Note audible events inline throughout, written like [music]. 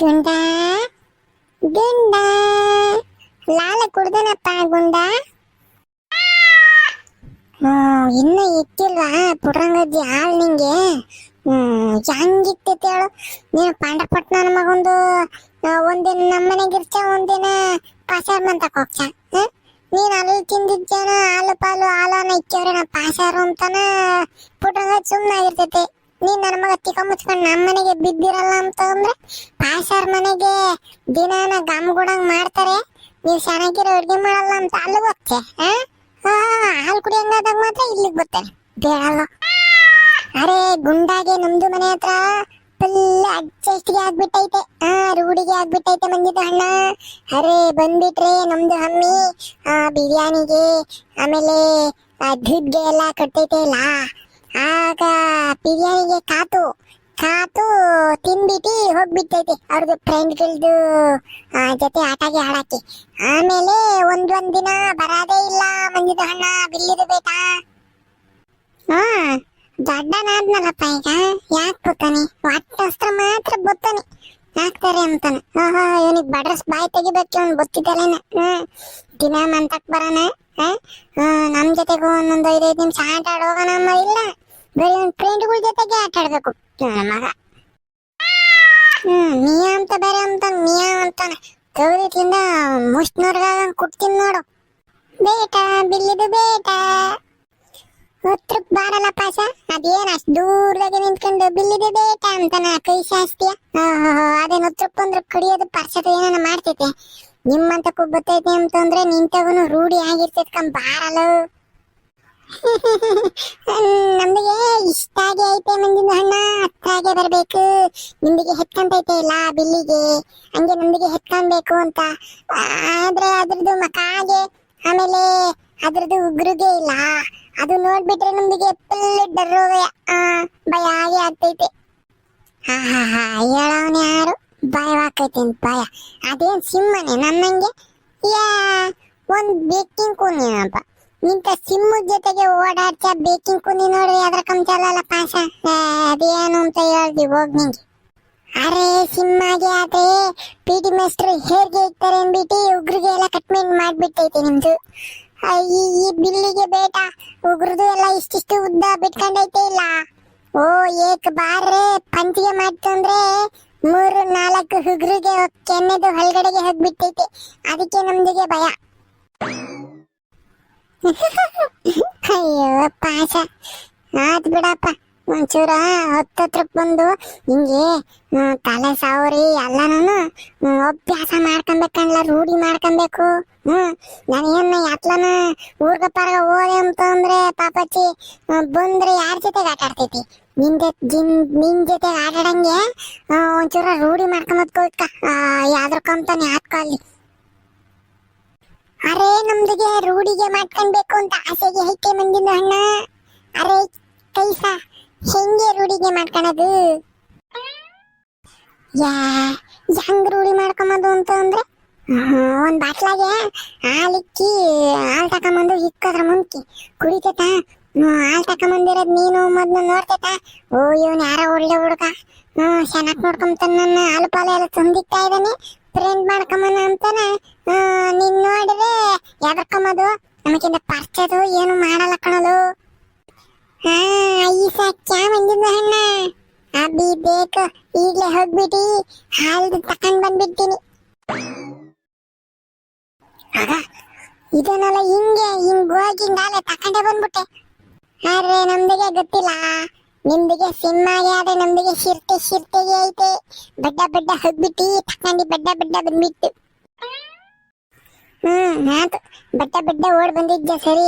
ಗುಂಡ? ಗುಂಡ? ಲಾಲ ಕುಡ್ದನಪ್ಪ ಗುಂಡ? ಇನ್ನೂ ಇತ್ತಿಲ್ವಾ ಪುಟ್ರಂಗಜ್ಜಿ ಹಾಲು ನಿಂಗೆ? ಹೆಂಗಿತ್ತೈತೆ ಹೇಳು. ನೀನು ನನ್ನ ಮಗೊಂದು ಒಂದಿನ ನಮ್ಮನೆಗೆ ಇರ್ಚ, ಒಂದಿನ ಪಾಸಾರ್ ಅಂತ ಹೋಗ್ಚ ನೀನು ಅಲ್ಲಿ ತಿಂದಿದ್ದೇನ, ಹಾಲು ಪಾಲು ಹಾಲನ್ನ ಇಕ್ಕವ್ರೆ ನಾ ಪಾಸಾರು ಅಂತಾನ ಪುಟ್ರಂಗಜ್ಜಿ ಸುಮ್ಮನೆ ಆಗಿರ್ತೈತೆ ನೀನ್ ನನ್ನ ಮಗ ತಿಕ್ಕ ಮುಚ್ಕೊಂಡು ನಮ್ಮನೆಗೆ ಬಿದ್ದಿರಲ್ಲ ಅಂತ ಪಾಸಾರ್ ಮನೆಗೆ ದಿನಾನ ಗಮ್ ಗುಡಂಗ್ ಮಾಡ್ತಾರೆ. ನೀವು ಚೆನ್ನಾಗಿರೋ ಅಡ್ಗೆ ಮಾಡಲ್ಲ ಅಂತ ಅಲ್ಲಿಗೆ ಹೋಗ್ತೆ ಹಾಲು ಕುಡಿಯಂಗಾದಾಗ ಮಾತ್ರ ಇಲ್ಲಿಗೆ ಬರ್ತಾರೆ. ಬೇಡಲ್ಲ. ಅರೆ, ಗುಂಡಾಗೆ ನಮ್ದು ಮನೆ ಹತ್ರ ಫುಲ್ ಅಡ್ಜಸ್ಟ್ಗೆ ಆಗ್ಬಿಟ್ಟೈತೆ. ಆ, ರೂಢಿಗೆ ಆಗ್ಬಿಟ್ಟೈತೆ ಮಂಜಿದ ಹಣ್ಣ ಅರೆ, ಬಂದ್ಬಿಟ್ರೆ ನಮ್ದು ಹಮ್ಮಿ, ಆ, ಬಿರಿಯಾನಿಗೆ, ಆಮೇಲೆ ದುಡ್ಗೆ ಎಲ್ಲ ಕಟ್ಟೈತೆ ಇಲ್ಲ ಆಗ ಬಿರಿಯಾನಿಗೆ ಕಾತು. ಕಾತು ತಿನ್ಬಿಟ್ಟು ಹೋಗ್ಬಿಟ್ಟೈತಿ. ಅವ್ರದ್ದು ಫ್ರೆಂಡ್ಗಳದ್ದು ಜೊತೆ ಆಟಾಗಿ ಆಡಕ್ಕೆ. ಆಮೇಲೆ ಒಂದೊಂದ್ ದಿನ ಬರೋದೇ ಇಲ್ಲ, ಮಂಜಿದ ಹಣ್ಣ ಬಿಲ್ಲಿದು ಬೇಟ. ಹಾ ದೊಡ್ಡನಾದ್ನಲ್ಲಪ್ಪ ಈಗ? ಯಾಕೆ ಬತ್ತಾನೆ ಮಾತ್ರ ಗೊತ್ತಾನೆ ಹಾಕ್ತಾರೆ ಅಂತಾನೆ. ಓಹೋ ಇವನಿಗೆ ಬಡ್ರಸ್ ಬಾಯಿ ತೆಗಿಬೇಕು ಅವ್ನು ಗೊತ್ತಿದ್ದಲೇನ ಹ್ಮ್, ದಿನ ಮಂತಕ್ ಬರೋಣ ನಮ್ ಜೊತೆಗೂ ಒಂದೊಂದು ಐದೈದು ನಿಮಿಷ ಆಟ ಆಡೋಗೋಣ ಇಲ್ಲ. ಬರೀ ಒಂದು ಫ್ರೆಂಡ್ಗಳ ಜೊತೆಗೆ ಆಟ ಆಡ್ಬೇಕು ನನ್ನ ಮಗ. ಹ್ಮ್, ಮಿಯಾ ಅಂತ ಬೇರೆ ಅಂತ ಮಿಯಾ ಅಂತಾನೆ. ಕವಿತಿಂದ ಮುಷ್ಟ್ನವ್ರಿಗ ಕುಟ್ತೀನಿ ನೋಡು. ಬೇಟ, ಬಿಲ್ಲಿದು ಬೇಟ. ಉತ್ರಕ್ ಬಾರಲ್ಲ ಪಾಸ ಅದೇನ್ ಅಷ್ಟು ದೂರದಾಗೆ ನಿಂತ್ಕೊಂಡು ಬಿಲ್ಲಿದೆ ಬೇಟ ಅಂತಾನ ಕೈ ಶಾಸ್ತಿಯ. ಅದೇನ್ ಉತ್ರಕ್ ಬಂದ್ರೆ ಕಡಿಯೋದು ಪರ್ಸದ ಏನಾನ ಮಾಡ್ತೈತೆ. ನಿಮ್ಮಂತ ಬತ್ತೈತೆ ಅಂತಂದ್ರೆ ನಿಂತವನು ರೂಢಿ ಆಗಿರ್ತೈತ್ ಬಾರಲು [laughs] ನಮ್ಗೆ ಇಷ್ಟ ಆಗಿ ಐತೆ ಮಂದಿನ ಹಣ್ಣ ಹತ್ತಾಗೆ ಬರ್ಬೇಕು. ನಿಮ್ಗೆ ಹೆತ್ಕೊಂತೈತೆ ಇಲ್ಲ ಬಿಲ್ಲಿಗೆ? ಹಂಗೆ ನಮಗೆ ಹೆತ್ಕೊಳ್ಬೇಕು ಅಂತ. ಆದ್ರೆ ಅದ್ರದ್ದು ಮಕಾಗೆ ಆಮೇಲೆ ಅದ್ರದ್ದು ಉಗ್ರಿಗೆ ಇಲ್ಲ. ಅದು ನೋಡ್ಬಿಟ್ರೆ ನಮಗೆ ಫುಲ್ ಡರ್ರೋಗ ಭಯ ಆಗಿ ಆಗ್ತೈತೆ. ಹಾ ಹಾ ಹಾ ಹೇಳವನ್ ಯಾರು? ಭಯವಾಕೈತೆ ಅಂತ ಭಯ. ಅದೇನು ಸಿಂಹನೇ ನನ್ನಂಗೆ? ಯಾ, ಒಂದು ಬೇಕಿಂಗ್ ಕೂನಿನಪ್ಪ ನಿಂತ ಸಿಮ್ಮು ಜೊತೆಗೆ ಓಡಾಡ್ತ ಬೇಕಿಂಗ್ ಕುನಿ ನೋಡ್ರಿ ಅದ್ರ ಕಮ್ಚಲ್ಲ ಏ, ಅದೇನು ಅಂತ ಹೇಳ್ದಿ ಹೋಗ್ ನಿಂಗೆ. ಅರೆ ಸಿಮ್ಮಾಗೆ ಆದ್ರೆ ಪಿ ಟಿ ಮಾಸ್ಟರ್ ಹೇರ್ಗೆ ಇಕ್ತಾರೆ ಅಂದ್ಬಿಟ್ಟು ಉಗ್ರಿಗೆ ಎಲ್ಲ ಕಟ್ಮೆಂಟ್ ಮಾಡ್ಬಿಟ್ಟೈತೆ ನಿಮ್ದು. ಈ ಈ ಬಿಲ್ಲಿಗೆ ಬೇಟ ಉಗ್ರದು ಎಲ್ಲ ಇಷ್ಟಿಷ್ಟು ಉದ್ದ ಬಿಟ್ಕೊಂಡೈತೆ ಇಲ್ಲ. ಓ ಏಕ್ ಬಾರ್ರೆ ಪಂಚಿಗೆ ಮಾಡ್ತಂದ್ರೆ ಮೂರು ನಾಲ್ಕು ಉಗ್ರಿಗೆ ಕೆನ್ನೆದು ಹೊಲ್ಗಡೆಗೆ ಹೋಗ್ಬಿಟ್ಟೈತೆ. ಅದಕ್ಕೆ ನಮ್ದಿಗೆ ಭಯ. ಅಯ್ಯೋ ಪಾಶ ಆತ್ ಬಿಡಪ್ಪ ಒಂಚೂರ ಹತ್ತತ್ರಕ್ಕೆ ಬಂದು ಹಿಂಗೆ ತಲೆ ಸಾವ್ರಿ ಎಲ್ಲಾನು ಅಭ್ಯಾಸ ಮಾಡ್ಕೊಬೇಕನ್ಲ ರೂಢಿ ಮಾಡ್ಕೊಬೇಕು. ಹ್ಞೂ ನಾನೇನು ಯಾತ್ಲನ ಊರ್ಗ ಪಾರ್ಗ ಹೋದೆ ಅಂತಂದ್ರೆ ಪಾಪಚ್ಚಿ ಬಂದ್ರೆ ಯಾರ ಜೊತೆಗೆ ಆಟ ಆಡ್ತೈತಿ? ನಿನ್ ಜೊತೆ ಜಿನ್ ನಿನ್ ಜೊತೆಗೆ ಆಟ ಆಡಂಗೆ ಆ, ಒಂಚೂರ ರೂಢಿ ಮಾಡ್ಕೊಂಬತ್ಕೋಕ ಯಾವ್ದ್ರ ಕಂತಾನೆ ಅರೆ, ನಮ್ದಿಗೆ ರೂಢಿಗೆ ಮಾಡ್ಕೊಳ್ಬೇಕು ಅಂತ ಆಸೆಗೆ ಐತೆ ಮಂದಿನ ಅಣ್ಣ? ಅರೆ, ಕೈಸ, ಹೆಂಗೆ ರೂಢಿಗೆ ಮಾಡ್ಕೊಳದು? ಯಾ, ಹೆಂಗ್ ರೂಢಿ ಮಾಡ್ಕೊಂಬದು ಅಂತ ಅಂದ್ರೆ? ಒಂದ್ ಬಾಟ್ಲಾಗೆ ಹಾಲಿಕ್ಕಿ ಹಾಲ್ ತಕೊಂಬಂದು ಇಕ್ಕದ್ರ ಮುಂಕಿ ಕುಡಿತೇತ? ಹಾಲ್ ತಕೊಂಬಂದಿರೋದ್ ನೀನು, ಮೊದ್ಲು ನೋಡ್ತೇತ? ಓ ಇವನ್ ಯಾರ ಒಳ್ಳೆ ಹುಡುಗ. ಹ್ಮ್ ಚೆನ್ನಾಗ್ ನೋಡ್ಕೊಂತಾನ ನನ್ನ ಹಾಲು ಪಾಲು ಎಲ್ಲ ತುಂಬಿಕ್ತಾ ಇದ್ದಾನೆ. ಫ್ರೆಂಡ್ ಮಾಡ್ಕೊಂಬನ ಅಂತಾನೆ. ನೀನ್ ನೋಡಿದ್ರೆ ಯಾವ್ದಕ್ಕಮ್ಮದು ನಮಗಿಂತ ಪರ್ಚದು ಏನು ಮಾಡಲ್ಲ ಕಣದು ಹಾ, ಈ ಸತ್ಯ ಬಂದಿದ್ದ ಹಣ್ಣ. ಅಬ್ಬಿ ಬೇಕು. ಈಗಲೇ ಹೋಗ್ಬಿಟ್ಟು ಹಾಲ್ದು ತಕೊಂಡ್ ಬಂದ್ಬಿಡ್ತೀನಿ. ಆಗ, ಇದನ್ನೆಲ್ಲ ಹಿಂಗೆ ಹಿಂಗ್ ಹೋಗಿ ಹಿಂಗಾಲೆ ತಕೊಂಡೆ ಬಂದ್ಬಿಟ್ಟೆ. ಆದ್ರೆ ನಮ್ದಿಗೆ ಗೊತ್ತಿಲ್ಲ. ನಿಮ್ದಿಗೆ ಸಿಂಹಾಗೆ ಆದ್ರೆ ನಮ್ದಿಗೆ ಶಿರ್ತೆ, ಶಿರ್ತೆಗೆ ಐತೆ. ಬಡ್ಡ ಬಡ್ಡ ಹಗ್ಬಿಟ್ಟಿ, ತಕ್ಕಂಡಿ ಬಡ್ಡ ಬಡ್ಡ ಬಂದ್ಬಿಟ್ಟು. ಹ್ಮ್, ಆತು. ಬಡ್ಡ ಬಡ್ಡ ಓಡ್ ಬಂದಿದ್ದೆ ಸರಿ?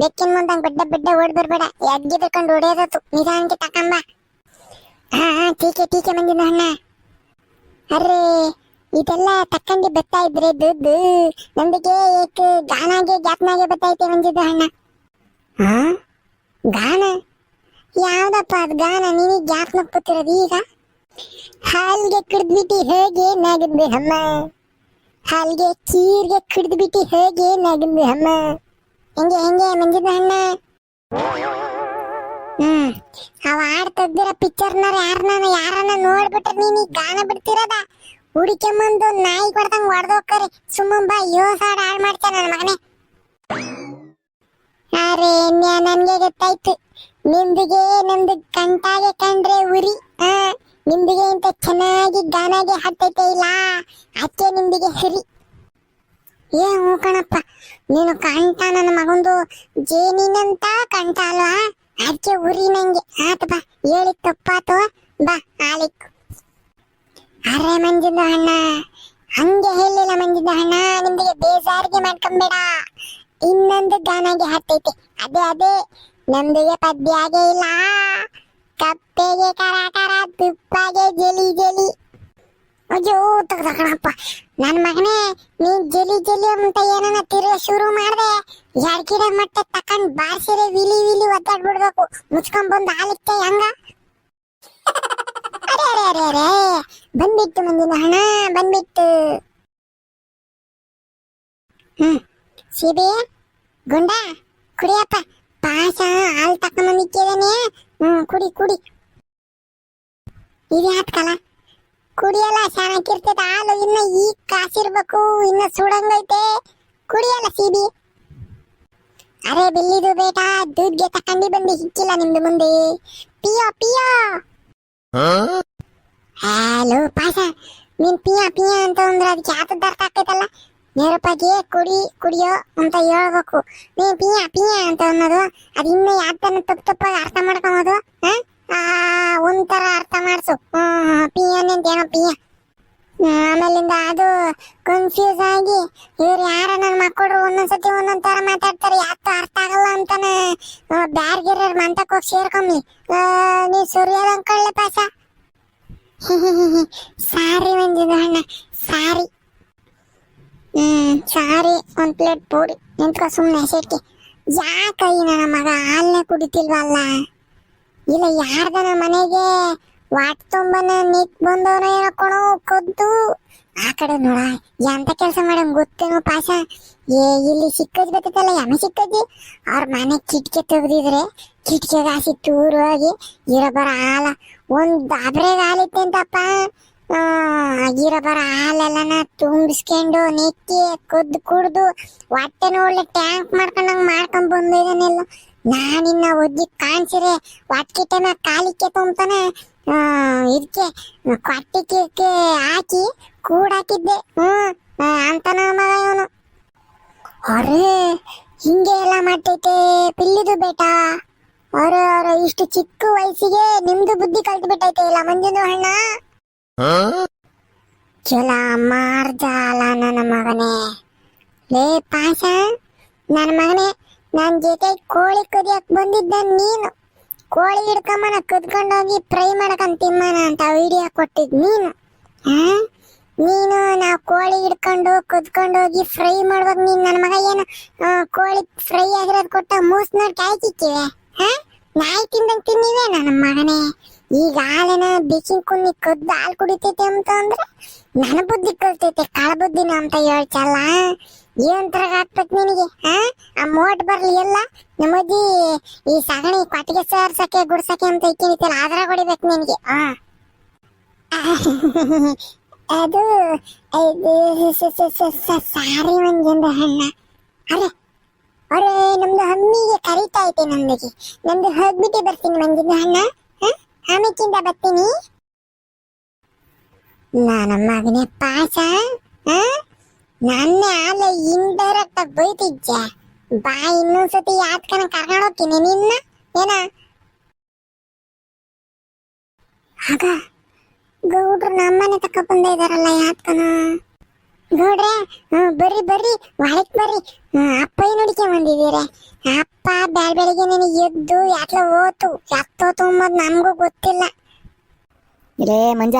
ಬೆಕ್ಕಿನ ಮುಂದಂಗ್ ಬಡ್ಡ ಬಡ್ಡ ಓಡ್ ಬರ್ಬೇಡ. ಎದ್ಗಿ ತಕೊಂಡು ಹೊಡೆಯೋದತ್ತು ನಿಧಾನಕ್ಕೆ ತಕಂಬ ಹಾ ಹಾ, ಟೀಕೆ ಟೀಕೆ ಬಂದಿದ್ದ ಅಣ್ಣ ಅರ್ರೆ, ಇದೆಲ್ಲ ತಕ್ಕಂಡಿ ಬರ್ತಾ ಇದ್ರೆ ದುಡ್ಡು. ನಂಬಿಕೆ ಏಕ್ ಗಾನಾಗೆ, ಗ್ಯಾಪ್ನಾಗೆ ಬರ್ತೈತೆ ಬಂದಿದ್ದ ಅಣ್ಣ ಹಾ ಗಾನ? ಯಾವ್ದಪ್ಪ ಅದು ಗಾನ ಗ್ಯಾಪ್ ಕೂತಿರೋದು ಈಗ? ಹಾಲ್ಗೆ ಕುಡ್ದ್ಬಿಟ್ಟು ಹೇಗೆ ನಗದ್ದು ಅಮ್ಮ? ಹಾಲ್ಗೆ ಚೀರ್ಗೆ ಕುಡ್ದ್ಬಿಟ್ಟು ಹೇಗೆ ನಗದ್ದು ಅಮ್ಮ? ಹೆಂಗೆ ಹೆಂಗೆ ಮಂಜಿದ ಅಣ್ಣ? ಹ್ಮ್. ಅವ ಆಡ್ ತೆಗ್ದಿರೋ ಪಿಕ್ಚರ್ನಾರ ಯಾರನ್ನ ಯಾರನ್ನ ನೋಡ್ಬಿಟ್ರೆ ನೀನು ಗಾನ ಬಿಡ್ತಿರೋದ? ಹುಡಿಕೆಂಬಂದು ನಾಯಿ ಕೊಡ್ದಂಗೆ ಸುಮ್ಮ ಬಾ ಯೋಸಾಡ ಹಾಳು ಮಾಡ್ತಾನ ನನ್ನ ಮಗನೇ. ಅರೆ ನನ್ಗೆ ಗೊತ್ತಾಯ್ತು. ನಿಂದಿಗೆ ನಮ್ದು ಕಂಟಾಗೆ ಕಂಡ್ರೆ ಉರಿ. ಆ ನಿಂದಿಗೆ ಅಂತ ಚೆನ್ನಾಗಿ ಗಾನಾಗೆ ಹತ್ತೈತೆ ಇಲ್ಲ? ಅಕ್ಕೆ ನಿಂದಿಗೆ ಹರಿ. ಏ, ಹ್ಞೂ ಕಣಪ್ಪ. ನೀನು ಕಂಟ ನನ್ನ ಮಗಂದು ಜೇನಿನಂತ ಕಂಠ ಅಲ್ವಾ? ಅದಕ್ಕೆ ಉರಿ ನಂಗೆ. ಆತ ಬಾ, ಹೇಳಿ ತಪ್ಪಾತು? ಬಾ ಆಲಿಕ್ ಅರೆ ಮಂಜಿದ ಅಣ್ಣ, ಹಂಗೆ ಹೇಳಿಲ್ಲ ಮಂಜಿದ ಅಣ್ಣ, ನಿಮ್ದಿಗೆ ಬೇಜಾರಿಗೆ ಮಾಡ್ಕೊಂಬೇಡ. ಇನ್ನೊಂದು ಗಾನಾಗೆ ಹತ್ತೈತೆ. ಅದೇ ಅದೇ. ನಮ್ದಿಗೆ ಪದ್ಯಾಗೆ ಇಲ್ಲ. ಕಪ್ಪೆಗೆ ಕರ ಕರ, ತುಪ್ಪಗೆ ಜಲಿ ಜಲಿ. ಅಯ್ಯೋ ತಗದಕಣಪ್ಪ ನನ್ ಮಗನೇ, ನೀನ್ ಜಲಿ ಜಲಿ ಅಂತ ಏನನ ತಿರುಗ ಶುರು ಮಾಡ್ದೆ ಎರಡ್ ಗಿಡ ಮಟ್ಟ ತಕೊಂಡ್ ಬಾರ್ಸಿರೆ ವಿಲಿ ವಿಲಿ ಒದ್ದಾಡ್ಬಿಡ್ಬೇಕು. ಮುಚ್ಕೊಂಡ್ ಬಂದು ಹಾಲಿಕ್ಕೆ ಹೆಂಗ? [laughs] ಅರೆ ಅರೆ ಅರೆ ಅರೆ, ಬಂದ್ಬಿಟ್ಟು ಮಂದಿನ ಹಣ, ಬಂದ್ಬಿಟ್ಟು. ಹ್ಮ್, ಸಿಬಿ, ಗುಂಡ, ಕುಡಿಯಪ್ಪ. ಪಾಶ ಹಾಲು ತಕೊಂಬಂದಿಕ್ಕಿದಾನೆ ಹ್ಮ್ ಕುಡಿ ಕುಡಿ. ಇದು ಯಾತ್ಕಲ ಕುಡಿಯಲ್ಲ ಚೆನ್ನಾಗಿರ್ತೈತೆ ಹಾಲು ಇನ್ನ ಈ ಕಾಸಿರ್ಬೇಕು ಇನ್ನ ಸುಡಂಗೈತೆ. ಕುಡಿಯಲ್ಲ ಸೀಬಿ? ಅರೆ ಬಿಲ್ಲಿದು ಬೇಟ ದುಡ್ಗೆ ತಕೊಂಡಿ ಬಂದು ಹಿಕ್ಕಿಲ್ಲ ನಿಮ್ದು ಮುಂದೆ. ಪಿಯೋ ಪಿಯೋ. ಹಲೋ ಪಾಯಸ ನೀನ್ ಪಿಯಾ ಪಿಯಾ ಅಂತ ಅಂದ್ರೆ ಅದಕ್ಕೆ ಯಾತದ ಅರ್ಥ ಆಕೈತಲ್ಲ ನೇರಪಾಗಿ ಕುಡಿ, ಕುಡಿಯೋ ಅಂತ ಹೇಳ್ಬೇಕು. ನೀ ಪಿಯ ಪಿಯ ಅಂತ ಅನ್ನೋದು, ಅದು ಇನ್ನು ಯಾತನ ತಪ್ಪು ತಪ್ಪಾಗಿ ಅರ್ಥ ಮಾಡ್ಕೊಬೋದು ಒಂಥರ ಅರ್ಥ ಮಾಡಿಸು. ಪಿಯನ್ ಏನೋ ಪಿಯ ಆಮೇಲಿಂದ ಅದು ಕನ್ಫ್ಯೂಸ್ ಆಗಿ ಇವ್ರು ಯಾರ ನನ್ನ ಮಕ್ಕಳು ಒಂದೊಂದ್ಸತಿ ಒಂದೊಂದ್ ತರ ಮಾತಾಡ್ತಾರೆ ಯಾತ ಅರ್ಥ ಆಗಲ್ಲ ಅಂತಾನೆ ಬ್ಯಾರ್ಗಿರ ಮಂತಕ್ ಹೋಗಿ ಸೇರ್ಕೊಂಬಿ ನೀ ಸುರಿಯೋದು ಅಂಕೊಳ್ಳೆ ಪಾಸ [laughs] ಸಾರಿ ಮಂಜಿದ ಅಣ್ಣ, ಸಾರಿ. ಹ್ಮ್ ಸಾರಿ ಒಂದ್ ಪ್ಲೇಟ್ ಪೂರಿ. ನಿಂತ್ಕೊ, ಸುಮ್ನೆ ಶೆಟ್ಟಿ. ಯಾಕ ನನ್ನ ಮಗ ಹಾಲ್ನೇ ಕುಡಿತಿಲ್ವಲ್ಲ? ಇಲ್ಲ, ಯಾರ್ದನ ಮನೆಗೆ ವಾಟ್ ತುಂಬನ ನಿಕ್ ಬಂದವನ ಏನಕ್ಕೊಣೋ ಕದ್ದು. ಆ ಕಡೆ ನೋಡ, ಎಂತ ಕೆಲಸ ಮಾಡಂಗ್ ಗೊತ್ತೇನೋ ಪಾಸ ಏ, ಇಲ್ಲಿ ಸಿಕ್ಕದ್ ಬೇಕಲ್ಲ ಯಮ ಸಿಕ್ಕದ್ದಿ ಅವ್ರ ಮನೆ ಕಿಟ್ಕೆ ತೆಗ್ದಿದ್ರೆ, ಕಿಟ್ಕೆಗೆ ಹಾಸಿ ತೂರು ಹೋಗಿ ಇರಬರ ಹಾಲ. ಒಂದ್ ದಾಬ್ರೆಗೆ ಹಾಲಿತ್ತೆ ಅಂತಪ್ಪ ಬರ ಹಾಲೆಲ್ಲನ ತುಂಬಿಸ್ಕೊಂಡು ನೆಕ್ಕಿ ಕುದ್ದು ಕುಡ್ದು ಹೊಟ್ಟೆ ನೋಡ್ಲಿ ಟ್ಯಾಂಕ್ ಮಾಡ್ಕೊಂಡಂಗ್ ಮಾಡ್ಕೊಂಡ್ ಬಂದಿದ್ದಾನೆಲ್ಲ ನಾನಿನ್ನ ಒದ್ದಿ ಕಾಣಿಸಿರೆ ಹೊಟ್ಕಿಟ್ಟೆ ಮ್ಯಾಗ ಕಾಲಿಕ್ಕೆ ತುಂಬ್ತಾನೆ ಇದಕ್ಕೆ ಕೊಟ್ಟಿಕ್ಕೆ ಹಾಕಿ ಕೂಡಾಕಿದ್ದೆ ಹ್ಮ್ ಅಂತನ ಮಗ ಇವನು. ಅರೆ, ಹಿಂಗೆ ಎಲ್ಲ ಮಾಡ್ತೈತೆ, ಪಿಲ್ಲಿದು ಬೇಟ. ಅರೆ ಅರೆ, ಇಷ್ಟು ಚಿಕ್ಕ ವಯಸ್ಸಿಗೆ ನಿಮ್ದು ಬುದ್ಧಿ ಕಲ್ತು ಬಿಟ್ಟೈತೆ ಇಲ್ಲ ಮಂಜುನು ಹಣ್ಣ ಚಲ ಮಾರ್ಜಾಲ ನನ್ನ ಮಗನೇ. ಲೇ ಪಾಶ ನನ್ನ ಮಗನೇ ನನ್ನ ಜೊತೆ ಕೋಳಿ ಕುದಿಯಕ್ ಬಂದಿದ್ದ ನೀನು. ಕೋಳಿ ಹಿಡ್ಕೊಂಬನ ಹೋಗಿ ಫ್ರೈ ಮಾಡ್ಕೊಂಡ್ ತಿಮ್ಮನ ಅಂತ ವಿಡಿಯೋ ಕೊಟ್ಟಿದ್ ನೀನು. ಹಾ ನೀನು ನಾವು ಕೋಳಿ ಹಿಡ್ಕೊಂಡು ಕದ್ಕೊಂಡೋಗಿ ಫ್ರೈ ಮಾಡ್ಬೇಕು ನೀನ್ ನನ್ನ ಮಗ ಏನು ಕೋಳಿ ಫ್ರೈ ಆಗಿರೋದು ಕೊಟ್ಟ ಮೂಸ್ ನೋಡಿ ಕಾಯ್ತಿಕ್ಕಿವೆ? ಹಾ ನಾಯಿ ತಿಂದಂಗೆ ತಿನ್ನಿವೆ ನನ್ನ ಮಗನೇ. ಈಗ ಹಾಲಿನ ಬಿಸಿ ಕುನ್ನಿ ಕದ್ದು ಹಾಲು ಕುಡಿತೈತೆ ಅಂತ ಅಂದ್ರೆ ನನ್ನ ಬುದ್ಧಿ ಕಲ್ತೈತೆ, ಕಳ ಬುದ್ಧಿನ ಅಂತ ಹೇಳ್ತಲ್ಲ. ಏನ್ ತರ ನಿನಗೆ, ಆ? ಮೋಟ್ ಬರ್ಲಿ ಎಲ್ಲ. ನಮ್ಮಜ್ಜಿ ಈ ಸಗಣಿ ಕೊಟ್ಟಿಗೆ ಸೇರ್ಸಕ್ಕೆ, ಗುಡ್ಸಕ್ಕೆ ಅಂತ ಇಕ್ಕಿನಿತ್ತಲ್ಲ ಆದ್ರ ಹೊಡಿಬೇಕು ನಿನಗೆ. ಆ. [laughs] ಅದು ಸಾರಿ ಮಂಜಂದ ಹಣ್ಣ. ಅರೆ ಅರೆ, ನಮ್ದು ಹಮ್ಮಿಗೆ ಕರಿತಾ ಐತೆ ನಮ್ದಿಗೆ ನಮ್ದು ಹೋಗ್ಬಿಟ್ಟೆ ಬರ್ತೀನಿ ಮಂಜಂದ ಹಣ್ಣ? ಆಮೇಕಿಂದ ಬರ್ತೀನಿ. ನನ್ನ ಮಗನೇ ಪಾಸ ನಾನೇ ನನ್ನೇ ಆಲೆ ಇಂಡೈರೆಕ್ಟ್ ಆಗಿ ಬೈತಿದ್ದೆ. ಬಾ ಇನ್ನೊಂದ್ಸತಿ ಯಾತ್ಕನ ಕರ್ಕೊಂಡು ಹೋಗ್ತೀನಿ, ನಿನ್ನ? ಏನ? ಆಗ ಗೌಡ್ರು ನಮ್ಮನೆ ತಕ್ಕ ಬಂದ ಇದಾರಲ್ಲ ಯಾತ್ಕನ ಗೌಡ್ರೆ ಹ್ಮ್, ಬರ್ರಿ ಬರ್ರಿ ಒಳಕ್ ಬರ್ರಿ. ಹ್ಮ್, ಅಪ್ಪ ನೋಡಿಕೆ ಬಂದಿದ್ದೀರ. ಅಪ್ಪ ಬ್ಯಾಳ್ ಬೆಳಿಗ್ಗೆ ನನಗೆ ಎದ್ದು ಯಾತ್ಲ ಹೋತು ಎತ್ತೋತು ಅಂಬದ್ ನಮಗೂ ಗೊತ್ತಿಲ್ಲ. ರೇ ಮಂಜ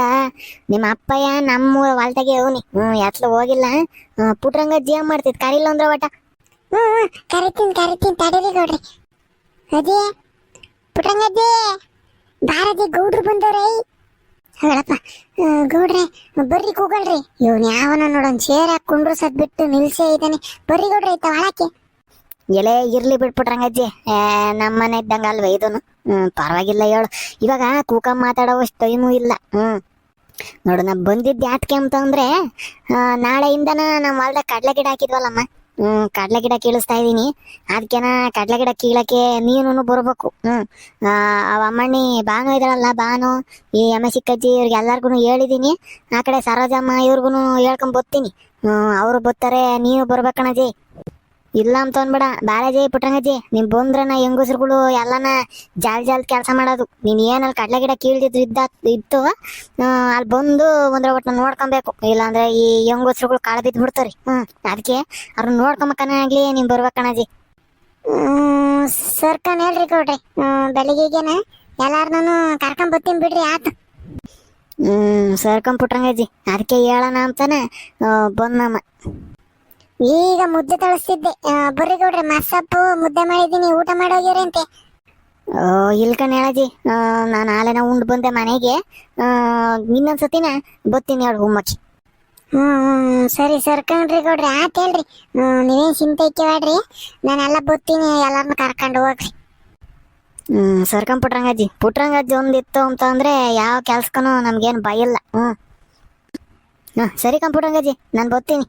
ನಿಮ್ಮ ಅಪ್ಪಯ್ಯ ನಮ್ಮ ಹೊಲ್ದಾಗೆ ಅವನಿ. ಹ್ಮ್ ಎತ್ಲ ಹೋಗಿಲ್ಲ. ಹ್ಮ್, ಪುಟ್ರಂಗ ಜೀವ ಮಾಡ್ತಿದ್ ಕರಿಲ್ಲ ಅಂದ್ರೆ ಒಟ್ಟ ಹ್ಮ್ ಹ್ಮ್, ಕರಿತೀನಿ ಕರಿತೀನಿ ತಡೀರಿ ಗೌಡ್ರಿ. ಅದೇ ಪುಟ್ಟಂಗಜ್ಜಿ ಬಾರದಿ ಗೌಡ್ರು ಬಂದವ್ರೈ. ಹೇಳಪ್ಪ. ಗೌಡ್ರೆ, ಬರ್ರಿ ಕೂಗಲ್ರಿ ಇವನ್ ಯಾವನ ನೋಡೋನ್ ಚೇರ್ ಹಾಕೊಂಡ್ರು ಕುಂಡ್ರು ಸದ್ ಬಿಟ್ಟು ನಿಲ್ಸೇ ಇದ್ದಾನೆ. ಬರ್ರಿ ಗೌಡ್ರಿ ಆಯ್ತಾ ಒಳಕ್ಕೆ. ಎಲೆ ಇರ್ಲಿ ಬಿಟ್ಬಿಟ್ರಂಗಜ್ಜಿ ನಮ್ಮ ನಮ್ಮನೆ ಇದ್ದಂಗ ಅಲ್ವೇ ಇದನ್ನು ಹ್ಮ್, ಪರವಾಗಿಲ್ಲ ಹೇಳು. ಇವಾಗ ಕೂಕ ಮಾತಾಡೋವಷ್ಟು ಟೈಮು ಇಲ್ಲ. ಹ್ಮ್. ನೋಡು ನಾ ಬಂದಿದ್ದು ಯಾತಕ್ಕೆ ಅಂತಂದ್ರೆ ನಾಳೆಯಿಂದನ ನಮ್ಮ ಹೊಲ್ದಾಗ ಕಡ್ಲೆ ಗಿಡ ಹಾಕಿದ್ವಲ್ಲಮ್ಮ. ಹ್ಮ್, ಕಡಲೆ ಗಿಡ ಕೀಳಿಸ್ತಾ ಇದೀನಿ. ಅದಕ್ಕೆನ ಕಡಲೆ ಗಿಡ ಕೀಳಕ್ಕೆ ನೀನು ಬರ್ಬೇಕು. ಹ್ಮ್. ಅಮ್ಮಣ್ಣಿ ಬಾನು ಇದ್ರಲ್ಲ ಬಾನು. ಈ ಎಮ್ಮೆ ಸಿಕ್ಕಜ್ಜಿ ಇವ್ರಿಗೆ ಎಲ್ಲಾರ್ಗು ಹೇಳಿದೀನಿ. ಆ ಕಡೆ ಸರೋಜಮ್ಮ ಇವ್ರಿಗೂ ಹೇಳ್ಕೊಂಡ್ ಬರ್ತೀನಿ ಹ್ಮ್, ಅವ್ರು ಬರ್ತಾರೆ ನೀನು ಬರ್ಬೇಕಣಜಿ. ಇಲ್ಲ ಅಂತ ಅನ್ಬೇಡ. ಬಾಲಾಜಿ ಪುಟ್ಟಂಗಜ್ಜಿ ನಿಮ್ ಬಂದ್ರನ, ಹೆಂಗಸ್ರುಗಳು ಎಲ್ಲಾನ ಜಾಲ್ ಜಾಲ್ ಕೆಲಸ ಮಾಡೋದು. ನೀನ್ ಏನಲ್ಲಿ ಕಡ್ಲೆ ಗಿಡ ಕೀಳ್ದಿದ್ರು ಇದ್ದ, ಇತ್ತು ಅಲ್ಲಿ ಬಂದು ಒಂದ್ರ ಒಟ್ನ ನೋಡ್ಕೊಬೇಕು. ಇಲ್ಲಾಂದ್ರೆ ಈ ಹೆಂಗಸ್ರುಗಳು ಕಾಳ ಬಿದ್ದು ಬಿಡ್ತಾರಿ. ಹ್ಮ್ ಅದಕ್ಕೆ ಅವ್ರನ್ನ ನೋಡ್ಕೊಂಬಕನಾಗ್ಲಿ ನೀನ್ ಬರ್ಬೇಕಣಜಿ ಸರ್ಕ ಸರ್ಕನ್ ಹೇಳ್ರಿ ಕೊಡ್ರಿ ಬೆಳಿಗ್ಗೆಗೆನ ಎಲ್ಲಾರ್ನು ಕರ್ಕೊಂಡ್ ಬರ್ತೀನಿ ಬಿಡ್ರಿ, ಆತ. ಹ್ಮ್ ಸರ್ಕೊಂಡ್ ಅದಕ್ಕೆ ಹೇಳೋಣ ಅಂತಾನೆ ಬಂದಮ್ಮ ಈಗ ಮುದ್ದೆ ತಳಿಸ್ತಿದ್ದೆ. ಬರ್ರಿ ಕೊಡ್ರಿ ಮಸಪ್ಪು ಮುದ್ದೆ ಮಾಡಿದ್ದೀನಿ ಊಟ ಮಾಡೋಗ್ಯಾರ ಅಂತೆ ಓ ಇಲ್ಕಣ್ ಹೇಳಜಿ ನಾನು ಆಲೆನ ಉಂಡು ಬಂದೆ ಮನೆಗೆ. ಇನ್ನೊಂದು ಇನ್ನೊಂದ್ಸತಿನ ಬತ್ತೀನಿ ಹೇಳಿ ಉಮ್ಮಕ್ಕಿ ಹ್ಞೂ ಹ್ಞೂ ಸರಿ ಸರ್ಕಂಡ್ರಿ ಕೊಡ್ರಿ ಆತ ಹೇಳ್ರಿ. ನೀವೇನ್ ಚಿಂತೆ ಇಕ್ಕಿಬೇಡ್ರಿ ನಾನೆಲ್ಲ ಬತ್ತೀನಿ ಎಲ್ಲಾರ್ನ ಕರ್ಕೊಂಡು ಹೋಗ್ರಿ. ಹ್ಮ್ ಸರ್ಕಂ ಪುಟ್ರಂಗಜ್ಜಿ. ಪುಟ್ರಂಗಜ್ಜಿ ಒಂದು ಅಂತ ಅಂದ್ರೆ ಯಾವ ಕೆಲ್ಸಕ್ಕೂ ನಮ್ಗೇನು ಭಯ ಇಲ್ಲ. ಹ್ಮ್. ಹಾ ಸರಿ ಕಂಪುಟ್ರಂಗಜ್ಜಿ ನಾನು ಬರ್ತೀನಿ